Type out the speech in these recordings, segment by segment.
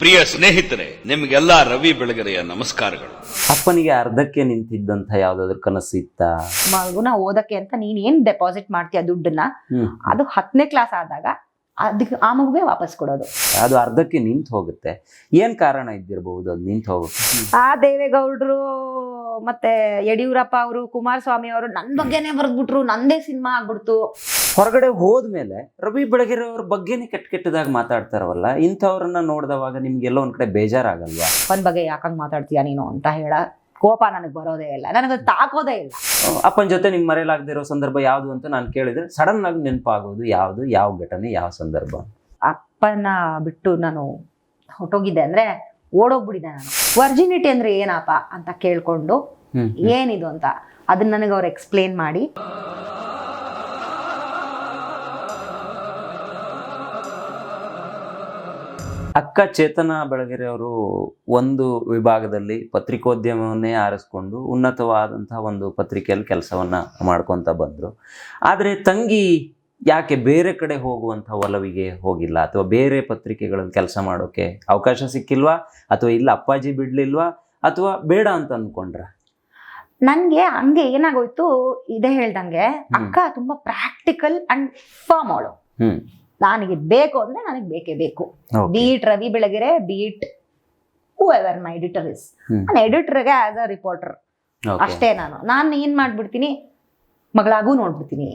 ಪ್ರಿಯ ಸ್ನೇಹಿತರೆ ನಿಮಗೆಲ್ಲ ರವಿ ಬೆಳಗೆರೆಯ ನಮಸ್ಕಾರಗಳು. ಅಪ್ಪನಿಗೆ ಅರ್ಧಕ್ಕೆ ನಿಂತಿದ್ದಂತ ಯಾವ್ದಾದ್ರು ಕನಸು ಇತ್ತ? ಮಗುನ ಓದಕ್ಕೆ ಅಂತ ನೀನ್ ಏನ್ ಡೆಪಾಸಿಟ್ ಮಾಡ್ತೀಯ ದುಡ್ಡನ್ನ? ಅದು ಹತ್ತನೇ ಕ್ಲಾಸ್ ಆದಾಗ ಅದಕ್ಕೆ ಆ ಮಗುಗೆ ವಾಪಸ್ ಕೊಡೋದು. ಅದು ಅರ್ಧಕ್ಕೆ ನಿಂತು ಹೋಗುತ್ತೆ. ಏನ್ ಕಾರಣ ಇದ್ದಿರಬಹುದು ಅದು ನಿಂತು ಹೋಗುತ್ತೆ? ಆ ದೇವೇಗೌಡರು ಮತ್ತೆ ಯಡಿಯೂರಪ್ಪ ಅವರು ಕುಮಾರಸ್ವಾಮಿ ಅವರು ನನ್ ಬಗ್ಗೆನೇ ಬರ್ದ್ಬಿಟ್ರು ನಂದೇ ಸಿನಿಮಾ ಆಗ್ಬಿಡ್ತು. ಹೊರಗಡೆ ಹೋದ್ಮೇಲೆ ರವಿ ಬೆಳಗೆರೆಯವ್ರ ಬಗ್ಗೆನೇ ಕೆಟ್ಟ ಕೆಟ್ಟದಾಗ ಮಾತಾಡ್ತಾರವಲ್ಲ ಇಂಥವ್ರನ್ನ ನೋಡಿದವಾಗ ನಿಮ್ಗೆಲ್ಲ ಒಂದ್ ಕಡೆ ಬೇಜಾರಾಗಲ್ವಾ? ಅಪ್ಪನ ಬಗ್ಗೆ ಯಾಕಂಗ್ ಮಾತಾಡ್ತೀಯ ನೀನು ಅಂತ ಹೇಳ. ಕೋಪ ನನಗೆ ಬರೋದೇ ಇಲ್ಲ. ನನಗದು ತಾಕೋದೇ ಇಲ್ಲ. ಅಪ್ಪನ ಜೊತೆ ನಿಮ್ಗೆ ಮರೆಯಲಾಗದಿರೋ ಸಂದರ್ಭ ಯಾವುದು ಅಂತ ನಾನು ಕೇಳಿದ್ರೆ ಸಡನ್ ಆಗಿ ನೆನಪಾಗೋದು ಯಾವುದು ಯಾವ ಘಟನೆ ಯಾವ ಸಂದರ್ಭ? ಅಪ್ಪನ ಬಿಟ್ಟು ನಾನು ಹೊಟ್ಟೋಗಿದ್ದೆ ಅಂದ್ರೆ ಓಡೋಗ್ಬಿಟ್ಟಿದ್ದೆ ನಾನು. ವರ್ಜಿನಿಟಿ ಅಂದ್ರೆ ಏನಪ್ಪ ಅಂತ ಕೇಳ್ಕೊಂಡು ಏನಿದು ಅಂತ ಅದನ್ನ ನನಗೆ ಅವ್ರು ಎಕ್ಸ್ಪ್ಲೇನ್ ಮಾಡಿ. ಅಕ್ಕ ಚೇತನ ಬೆಳಗೆರೆ ಅವರು ಒಂದು ವಿಭಾಗದಲ್ಲಿ ಪತ್ರಿಕೋದ್ಯಮವನ್ನೇ ಆರಿಸ್ಕೊಂಡು ಉನ್ನತವಾದಂತಹ ಒಂದು ಪತ್ರಿಕೆಯಲ್ಲಿ ಕೆಲಸವನ್ನ ಮಾಡ್ಕೊಂತ ಬಂದ್ರು. ಆದರೆ ತಂಗಿ ಯಾಕೆ ಬೇರೆ ಕಡೆ ಹೋಗುವಂಥ ಒಲವಿಗೆ ಹೋಗಿಲ್ಲ ಅಥವಾ ಬೇರೆ ಪತ್ರಿಕೆಗಳಲ್ಲಿ ಕೆಲಸ ಮಾಡೋಕೆ ಅವಕಾಶ ಸಿಕ್ಕಿಲ್ವಾ ಅಥವಾ ಇಲ್ಲ ಅಪ್ಪಾಜಿ ಬಿಡ್ಲಿಲ್ವಾ ಅಥವಾ ಬೇಡ ಅಂತ ಅನ್ಕೊಂಡ್ರ? ನನಗೆ ಹಂಗೆ ಏನಾಗೋಯ್ತು ಇದೇ ಹೇಳ್ದಂಗೆ ಅಕ್ಕ ತುಂಬಾ ಪ್ರಾಕ್ಟಿಕಲ್ ಅಂಡ್ ಫಾರ್ಮ್ ಅವಳು. ನನಗೆ ಬೇಕು ಅಂದ್ರೆ ನನಗೆ ಬೇಕೇ ಬೇಕು. Be it Ravi Belagere be it whoever my editor is. ನಾನು ಎಡಿಟರ್ಗೆ ಆಸ್ ಅ ರಿಪೋರ್ಟರ್. ಅಷ್ಟೇ ನಾನು. ನಾನು ಏನ್ ಮಾಡ್ಬಿಡ್ತೀನಿ? ಮಗಳಾಗೂ ನೋಡ್ಬಿಡ್ತೀನಿ.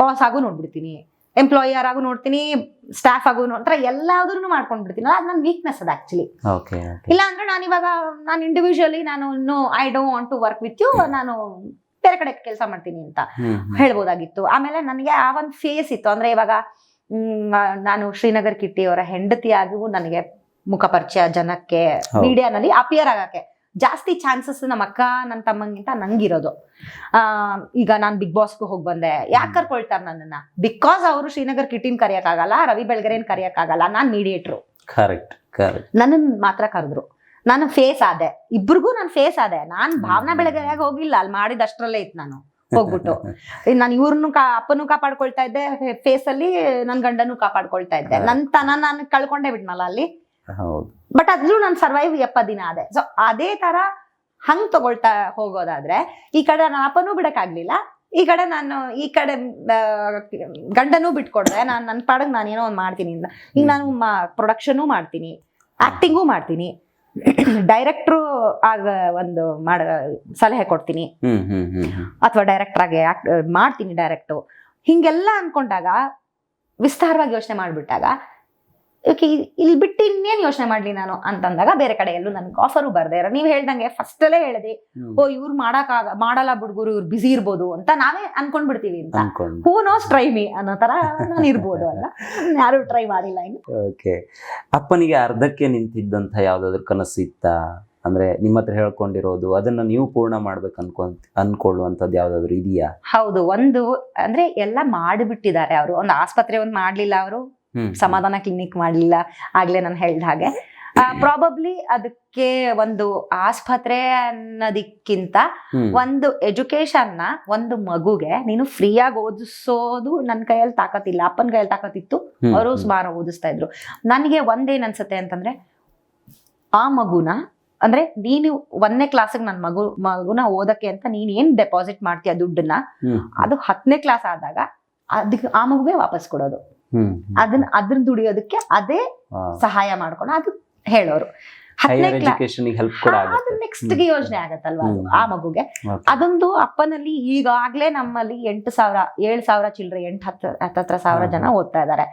ಬಾಸ್ ಆಗು ನೋಡ್ಬಿಡ್ತೀನಿ. ಎಂಪ್ಲಾಯರ್ ಆಗು ನೋಡ್ತೀನಿ ಸ್ಟಾಫ್ ಆಗು ನೋಡ್ತಾರೆ ಎಲ್ಲಾದ್ರೂ ಮಾಡ್ಕೊಂಡ್ಬಿಡ್ತೀನಿ. ಅದು ನನ್ನ ವೀಕ್ನೆಸ್ ಅದು ಆಕ್ಚುಲಿ ಇಲ್ಲ ಅಂದ್ರೆ ನಾನು ಇವಾಗ ನಾನು ಇಂಡಿವಿಜುವಲಿ ನಾನು ಇನ್ನು I don't want to work with you ನಾನು ಬೇರೆ ಕಡೆ ಕೆಲಸ ಮಾಡ್ತೀನಿ ಅಂತ. ಹೇಳ್ಬೋದಾಗಿತ್ತು. ಆಮೇಲೆ ನನಗೆ ಆ ಒಂದು ಫೇಸ್ ಇತ್ತು. ಅಂದ್ರೆ ಇವಾಗ ನಾನು ಶ್ರೀನಗರ್ ಕಿಟ್ಟಿ ಅವರ ಹೆಂಡತಿಯಾಗೂ ನನಗೆ ಮುಖ ಪರಿಚಯ ಜನಕ್ಕೆ. ಮೀಡಿಯಾನಲ್ಲಿ ಅಪಿಯರ್ ಆಗಕ್ಕೆ ಜಾಸ್ತಿ ಚಾನ್ಸಸ್ ನಮ್ಮ ಅಕ್ಕ ನನ್ನ ತಮ್ಮಂಗಿಂತ ನಂಗಿರೋದು. ಆ ಈಗ ನಾನು ಬಿಗ್ ಬಾಸ್ಗೂ ಹೋಗಿ ಬಂದೆ. ಯಾಕೆ ಕರ್ಕೊಳ್ತಾರೆ ನನ್ನನ್ನ? ಬಿಕಾಸ್ ಅವರು ಶ್ರೀನಗರ್ ಕಿಟ್ಟಿನ ಕರೆಯಕ್ಕಾಗಲ್ಲ ರವಿ ಬೆಳಗೆರೆನ್ ಕರೆಯಕ್ಕಾಗಲ್ಲ. ನಾನು ಮೀಡಿಯೇಟ್ರು ಕರೆಕ್ಟ್ ಕರೆಕ್ಟ್ ನನ್ನನ್ ಮಾತ್ರ ಕರೆದ್ರು. ನಾನು ಫೇಸ್ ಆದೆ. ಇಬ್ರಿಗೂ ನಾನು ಫೇಸ್ ಆದೆ. ನಾನ್ ಭಾವನಾ ಬೆಳಗೆರೆಯಾಗ ಹೋಗಿಲ್ಲ. ಅಲ್ಲಿ ಮಾಡಿದಷ್ಟರಲ್ಲೇ ಇತ್ತು ನಾನು. ಹೋಗ್ಬಿಟ್ಟು. ನಾನು ಇವ್ರನ್ನು ಕಾ ಅಪ್ಪನೂ ಕಾಪಾಡ್ಕೊಳ್ತಾ ಇದ್ದೆ. ಫೇಸ್ ಅಲ್ಲಿ ನನ್ ಗಂಡನೂ ಕಾಪಾಡ್ಕೊಳ್ತಾ ಇದ್ದೆ. ನನ್ ತನ ನಾನು ಕಳ್ಕೊಂಡೇ ಬಿಟ್ನಲ್ಲ ಅಲ್ಲಿ. ಬಟ್ ಅದ್ರೂ ನಾನು ಸರ್ವೈವ್ ಎಪ್ಪ ದಿನ ಆದೆ. ಸೊ ಅದೇ ತರ ಹಂಗ್ ತಗೊಳ್ತಾ ಹೋಗೋದಾದ್ರೆ ಈ ಕಡೆ ನನ್ನ ಅಪ್ಪನೂ ಬಿಡಕ್ಕಾಗ್ಲಿಲ್ಲ. ಈ ಕಡೆ ನಾನು ಈ ಕಡೆ ಗಂಡನೂ ಬಿಟ್ಕೊಡ್ದೆ ನಾನು ನನ್ನ ಪಾಡಗ್ ನಾನು ಏನೋ ಒಂದು ಮಾಡ್ತೀನಿ. ಈಗ ನಾನು ಪ್ರೊಡಕ್ಷನು ಮಾಡ್ತೀನಿ. ಆಕ್ಟಿಂಗು ಮಾಡ್ತೀನಿ. ಡೈರೆಕ್ಟ್ರು ಆಗ ಒಂದು ಮಾಡ ಸಲಹೆ ಕೊಡ್ತೀನಿ. ಅಥವಾ ಡೈರೆಕ್ಟರ್ ಆಗಿ ಮಾಡ್ತೀನಿ ಡೈರೆಕ್ಟು ಹಿಂಗೆಲ್ಲ ಅನ್ಕೊಂಡಾಗ ವಿಸ್ತಾರವಾಗಿ ಯೋಚನೆ ಮಾಡ್ಬಿಟ್ಟಾಗ ಓಕೆ ಇಲ್ಲಿ ಬಿಟ್ಟು ಇನ್ನೇನು ಯೋಚನೆ ಮಾಡ್ಲಿ ನಾನು ಅಂತಂದಾಗ ಬೇರೆ ಕಡೆ ಎಲ್ಲೂ ನನ್ಗೆ ಆಫರು ಬರದೆ ಇರೋ. ನೀವು ಹೇಳ್ದಂಗೆ ಫಸ್ಟ್ ಅಲ್ಲೇ ಹೇಳಿದೆ. ಓ ಇವ್ರು ಮಾಡಕ್ಕಾಗ ಮಾಡಲ್ಲ ಬಿಡ್ಗುರು ಇವ್ರು ಬಿಸಿ ಇರ್ಬೋದು ಅಂತ ನಾವೇ ಅನ್ಕೊಂಡ್ಬಿಡ್ತೀವಿ ಅಂತ. ಅನ್ಕೊಂಡು ಹೂ ನೋಸ್ ಟ್ರೈ ಮೀ ಅನ್ನೋ ತರ ನಾನು ಇರ್ಬೋದು ಅಲ್ಲ. ಯಾರು ಟ್ರೈ ಮಾಡಿಲ್ಲ ಇನ್ನು. ಓಕೆ ಅಪ್ಪನಿಗೆ ಅರ್ಧಕ್ಕೆ ನಿಂತಿದ್ದಂತ ಯಾವ್ದಾದ್ರು ಕನಸು ಇತ್ತಾ? ಅಂದ್ರೆ ನಿಮ್ಮ ಹತ್ರ ಹೇಳ್ಕೊಂಡಿರೋದು ಅದನ್ನ ನೀವು ಪೂರ್ಣ ಮಾಡ್ಬೇಕು ಅನ್ಕೊಂತ ಅನ್ಕೊಳ್ಳುವಂಥದ್ದು ಯಾವ್ದಾದ್ರು ಇದೆಯಾ? ಹೌದು ಒಂದು ಅಂದ್ರೆ ಎಲ್ಲ ಮಾಡಿಬಿಟ್ಟಿದ್ದಾರೆ ಅವರು. ಒಂದು ಆಸ್ಪತ್ರೆ ಒಂದು ಮಾಡ್ಲಿಲ್ಲ ಅವರು. ಸಮಾಧಾನ ಕ್ಲಿನಿಕ್ ಮಾಡಲಿಲ್ಲ ಆಗ್ಲೇ ನಾನು ಹೇಳ್ದ ಹಾಗೆ. ಪ್ರಾಬಬ್ಲಿ ಅದಕ್ಕೆ ಒಂದು ಆಸ್ಪತ್ರೆ ಅನ್ನೋದಕ್ಕಿಂತ ಒಂದು ಎಜುಕೇಶನ್ನ ಒಂದು ಮಗುಗೆ ನೀನು ಫ್ರೀಯಾಗಿ ಓದಿಸೋದು ನನ್ನ ಕೈಯಲ್ಲಿ ತಾಕತ್ತಿಲ್ಲ. ಅಪ್ಪನ ಕೈಯಲ್ಲಿ ತಾಕತ್ತಿತ್ತು. ಅವರು ಸುಮಾರು ಓದಿಸ್ತಾ ಇದ್ರು. ನನಗೆ ಒಂದೇನ್ ಅನ್ಸುತ್ತೆ ಅಂತಂದ್ರೆ ಆ ಮಗುನ ಅಂದ್ರೆ ನೀನು ಒಂದನೇ ಕ್ಲಾಸಿಗೆ ನನ್ನ ಮಗು ಮಗುನ ಓದಕ್ಕೆ ಅಂತ ನೀನ್ ಏನ್ ಡೆಪಾಸಿಟ್ ಮಾಡ್ತೀಯ ದುಡ್ಡನ್ನ ಅದು ಹತ್ತನೇ ಕ್ಲಾಸ್ ಆದಾಗ ಅದಕ್ಕೆ ಆ ಮಗುಗೆ ವಾಪಸ್ ಕೊಡೋದು. ಅದನ್ನ ಅದನ್ನ ದುಡಿಯೋದಕ್ಕೆ ಅದೇ ಸಹಾಯ ಮಾಡ್ಕೊಂಡು ಅದು ಹೇಳೋರು. ಅದು ನೆಕ್ಸ್ಟ್ಗೆ ಯೋಜನೆ ಆಗತ್ತಲ್ವಾ ಅದು ಆ ಮಗುಗೆ? ಅದೊಂದು ಅಪ್ಪನಲ್ಲಿ ಈಗಾಗ್ಲೇ ನಮ್ಮಲ್ಲಿ ಎಂಟು ಸಾವಿರ ಏಳು ಸಾವಿರ ಚಿಲ್ಲರೆ ಎಂಟು ಹತ್ತು ಹತ್ತತ್ರ ಸಾವಿರ ಜನ ಓದ್ತಾ ಇದ್ದಾರೆ